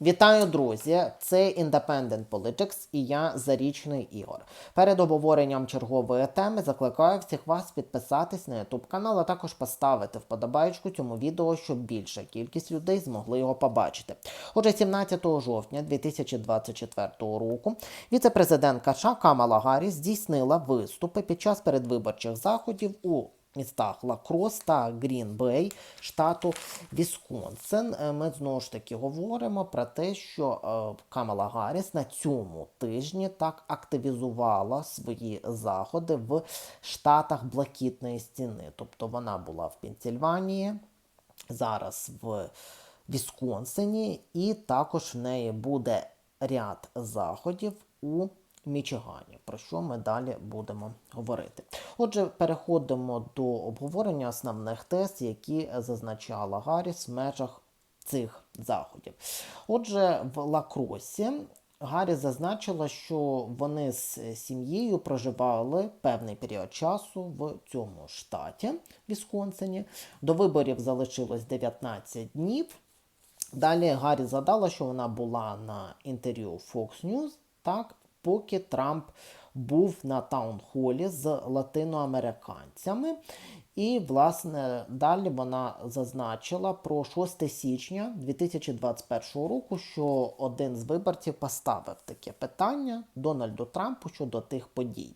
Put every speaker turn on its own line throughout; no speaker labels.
Вітаю, друзі! Це Independent Politics і я Зарічний Ігор. Перед обговоренням чергової теми закликаю всіх вас підписатись на YouTube канал, а також поставити вподобайку цьому відео, щоб більша кількість людей змогли його побачити. Отже, 17 жовтня 2024 року віце-президентка США Камала Гарріс здійснила виступи під час передвиборчих заходів у містах Лакрос та Грін-Бей штату Вісконсин. Е, Ми знову ж таки говоримо про те, що е, Камала Гарріс на цьому тижні так активізувала свої заходи в штатах Блакитної стіни. Тобто вона була в Пенсільванії, зараз в Вісконсині, і також в неї буде ряд заходів у Мічигані, про що ми далі будемо говорити. Отже, переходимо до обговорення основних тез, які зазначала Гарріс в межах цих заходів. Отже, в Лакросі Гарріс зазначила, що вони з сім'єю проживали певний період часу в цьому штаті Вісконсині. До виборів залишилось 19 днів. Далі Гаррі згадала, що вона була на інтерв'ю Fox News, так, поки Трамп був на таунхолі з латиноамериканцями. І, власне, далі вона зазначила про 6 січня 2021 року, що один з виборців поставив таке питання Дональду Трампу щодо тих подій.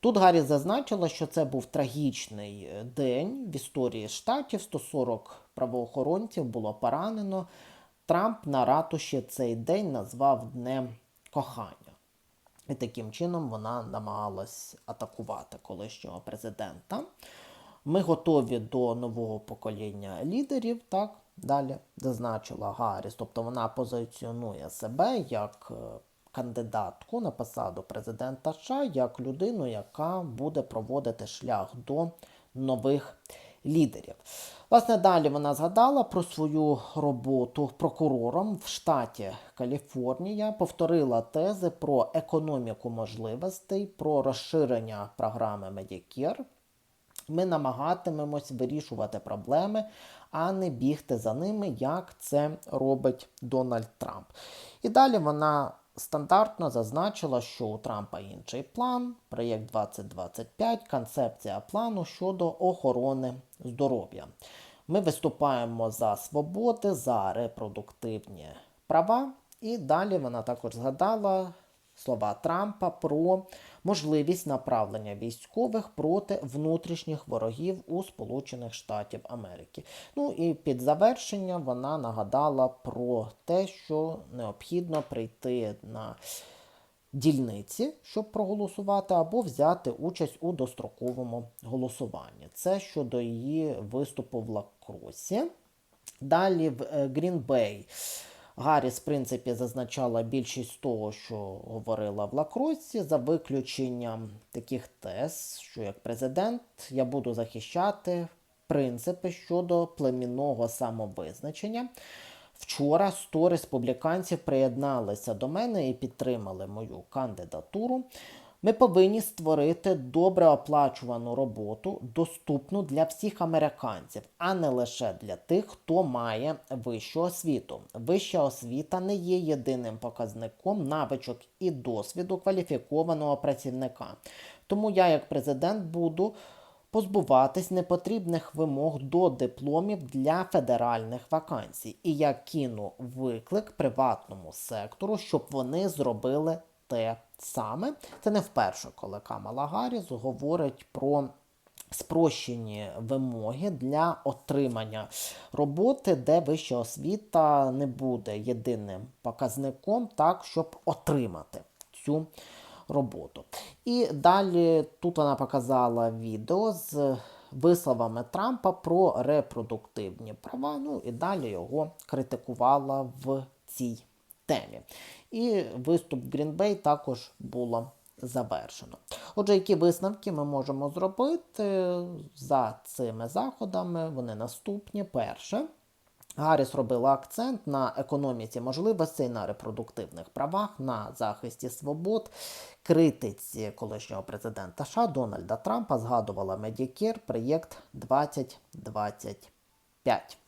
Тут Гаррі зазначила, що це був трагічний день в історії штатів. 140 правоохоронців було поранено. Трамп на ратуші цей день назвав Днем кохання. І таким чином вона намагалась атакувати колишнього президента. Ми готові до нового покоління лідерів, так далі зазначила Гарріс. Тобто вона позиціонує себе як е, кандидатку на посаду президента США, як людину, яка буде проводити шлях до нових. Власне, далі вона згадала про свою роботу прокурором в штаті Каліфорнія, повторила тези про економіку можливостей, про розширення програми Medicare. Ми намагатимемось вирішувати проблеми, а не бігти за ними, як це робить Дональд Трамп. І далі вона стандартно зазначила, що у Трампа інший план, проєкт 2025, концепція плану щодо охорони здоров'я. Ми виступаємо за свободи, за репродуктивні права. І далі вона також згадала слова Трампа про можливість направлення військових проти внутрішніх ворогів у Сполучених Штатів Америки. Ну і під завершення вона нагадала про те, що необхідно прийти на дільниці, щоб проголосувати, або взяти участь у достроковому голосуванні. Це щодо її виступу в Лакросі. Далі в Грінбей. Гарріс, в принципі, зазначала більшість того, що говорила в Лакросі, за виключенням таких тез, що як президент я буду захищати принципи щодо племінного самовизначення. Вчора 100 республіканців приєдналися до мене і підтримали мою кандидатуру. Ми повинні створити добре оплачувану роботу, доступну для всіх американців, а не лише для тих, хто має вищу освіту. Вища освіта не є єдиним показником навичок і досвіду кваліфікованого працівника. Тому я, як президент, буду позбуватись непотрібних вимог до дипломів для федеральних вакансій. І я кину виклик приватному сектору, щоб вони зробили те саме. Це не вперше, коли Камала Гарріс говорить про спрощені вимоги для отримання роботи, де вища освіта не буде єдиним показником, так, щоб отримати цю роботу. І далі тут вона показала відео з висловами Трампа про репродуктивні права. Ну і далі його критикувала в цій темі. І виступ Грінбей також було завершено. Отже, які висновки ми можемо зробити за цими заходами? Вони наступні. Перше. Гарріс робила акцент на економіці можливостей, на репродуктивних правах, на захисті свобод. Критиці колишнього президента США Дональда Трампа згадувала Medicare проєкт 2025.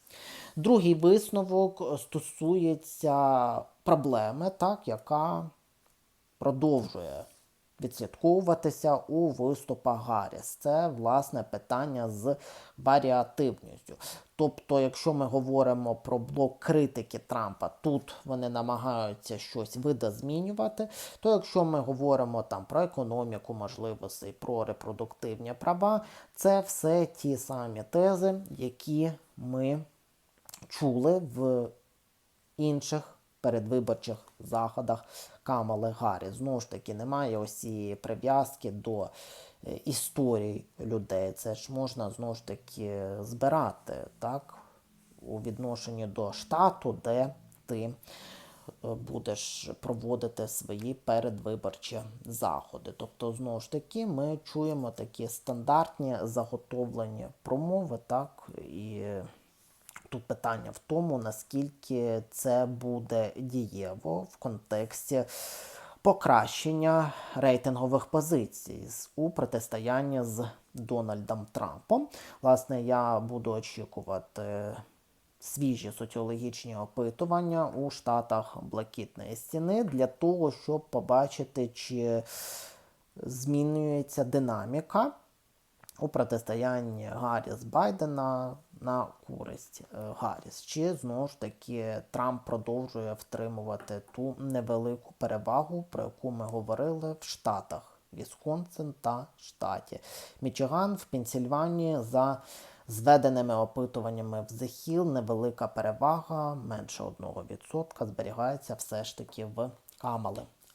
Другий висновок стосується проблеми, так, яка продовжує відслідковуватися у виступах Гарріс. Це власне питання з варіативністю. Тобто, якщо ми говоримо про блок критики Трампа, тут вони намагаються щось видозмінювати, то якщо ми говоримо там про економіку можливостей, про репродуктивні права, це все ті самі тези, які ми чули в інших передвиборчих заходах Камали Гаррі. Знову ж таки, немає ось цієї прив'язки до е, історій людей. Це ж можна знову ж таки збирати так, у відношенні до штату, де ти е, будеш проводити свої передвиборчі заходи. Тобто, знову ж таки, ми чуємо такі стандартні заготовлені промови, так, і Тут питання в тому, наскільки це буде дієво в контексті покращення рейтингових позицій у протистоянні з Дональдом Трампом. Власне, я буду очікувати свіжі соціологічні опитування у штатах Блакитної стіни для того, щоб побачити, чи змінюється динаміка у протистоянні Гарріс Байдена на користь е, Гарріс. Чи знову ж таки Трамп продовжує втримувати ту невелику перевагу, про яку ми говорили в Штатах Вісконсин та штаті Мічиган в Пенсільванії за зведеними опитуваннями в Hill невелика перевага, менше 1% зберігається все ж таки в Камали.